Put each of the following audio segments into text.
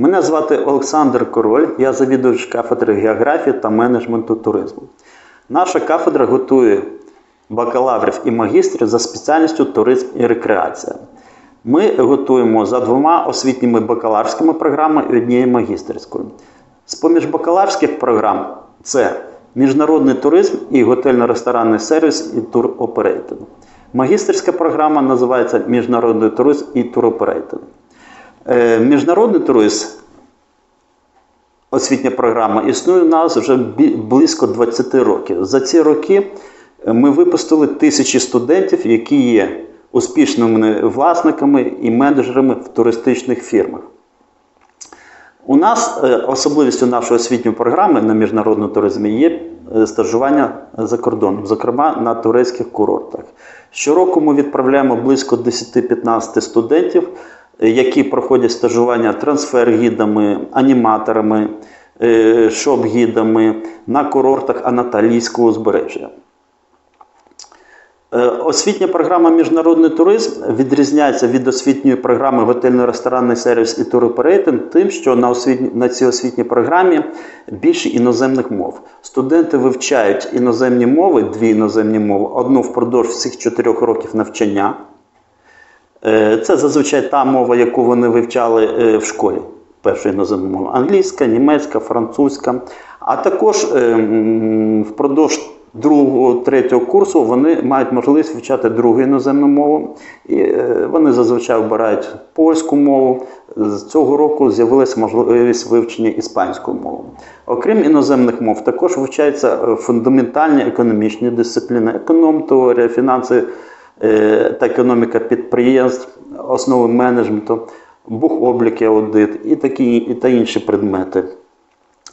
Мене звати Олександр Король, я завідувач кафедри географії та менеджменту туризму. Наша кафедра готує бакалаврів і магістрів за спеціальністю туризм і рекреація. Ми готуємо за двома освітніми бакалаврськими програмами і однією магістерською. З-поміж бакалаврських програм це міжнародний туризм і готельно-ресторанний сервіс і туроперейтинг. Магістерська програма називається Міжнародний туризм і туроперейтинг. Е, Міжнародний туризм, освітня програма, існує у нас вже близько 20 років. За ці роки е, ми випустили тисячі студентів, які є успішними власниками і менеджерами в туристичних фірмах. У нас е, особливістю нашої освітньої програми на міжнародному туризмі є стажування за кордоном, зокрема на турецьких курортах. Щороку ми відправляємо близько 10-15 студентів, які проходять стажування трансфер-гідами, аніматорами, е, шоп-гідами на курортах Анатолійського узбережжя. Е, Освітня програма Міжнародний туризм відрізняється від освітньої програми Готельно-ресторанний сервіс і туроперейтинг тим, що на, освітні, на цій освітній програмі більше іноземних мов. Студенти вивчають іноземні мови, дві іноземні мови, одну впродовж всіх чотирьох років навчання. Е, Це зазвичай та мова, яку вони вивчали е, в школі. Перша іноземна мова англійська, німецька, французька. А також е, впродовж другого, третього курсу вони мають можливість вивчати другу іноземну мову. І вони зазвичай обирають польську мову. З цього року з'явилася можливість вивчення іспанської мови. Окрім іноземних мов, також вивчаються фундаментальні економічні дисципліни, економ-теорія, фінанси е, та економіка підприємств, основи менеджменту, бухоблік і аудит і такі і та інші предмети.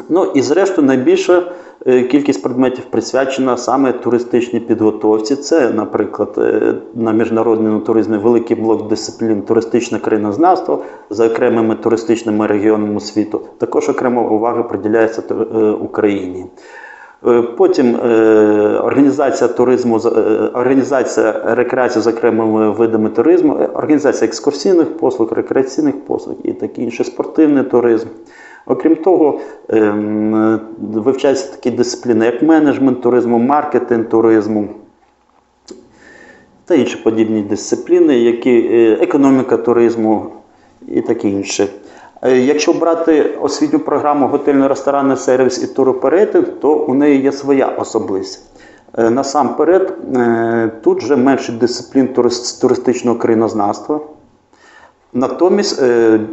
Ну і зрештою найбільша е, кількість предметів присвячена саме туристичній підготовці. Це, наприклад, е, на міжнародному туризмі великий блок дисциплін туристичне країнознавство за окремими туристичними регіонами світу. Також окрема увага приділяється е, Україні. Е, Потім е, організація туризму, е, організація рекреації з окремими видами туризму, організація екскурсійних послуг, рекреаційних послуг і такі інші спортивний туризм. Окрім того, ем, вивчаються такі дисципліни, як менеджмент туризму, маркетинг туризму та інші подібні дисципліни, які економіка туризму і таке інше. Е, Якщо брати освітню програму готельно-ресторанний сервіс і туроперейтинг, то у неї є своя особливість. Е, Насамперед, е, тут вже менше дисциплін туристичного країнознавства. Натомість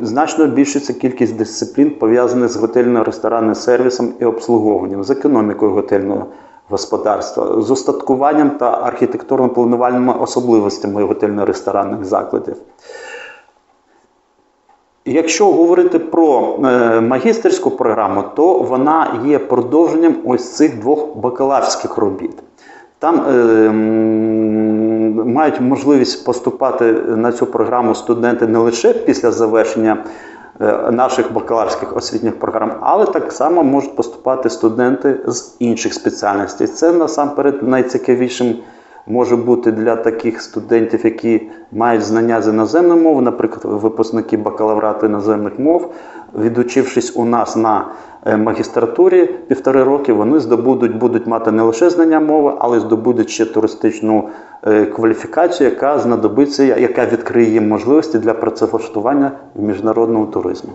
значно збільшується кількість дисциплін, пов'язаних з готельно-ресторанним сервісом і обслуговуванням, з економікою готельного господарства, з устаткуванням та архітектурно-планувальними особливостями готельно-ресторанних закладів. Якщо говорити про е, магістерську програму, то вона є продовженням ось цих двох бакалаврських робіт. Там е, мають можливість поступати на цю програму студенти не лише після завершення е, наших бакалаврських освітніх програм, але так само можуть поступати студенти з інших спеціальностей. Це насамперед найцікавішим може бути для таких студентів, які мають знання з іноземної мови, наприклад, випускники бакалаврату іноземних мов, відучившись у нас на е, магістратурі півтори роки, вони здобудуть, будуть мати не лише знання мови, але здобудуть ще туристичну е, кваліфікацію, яка знадобиться, яка відкриє їм можливості для працевлаштування в міжнародному туризму.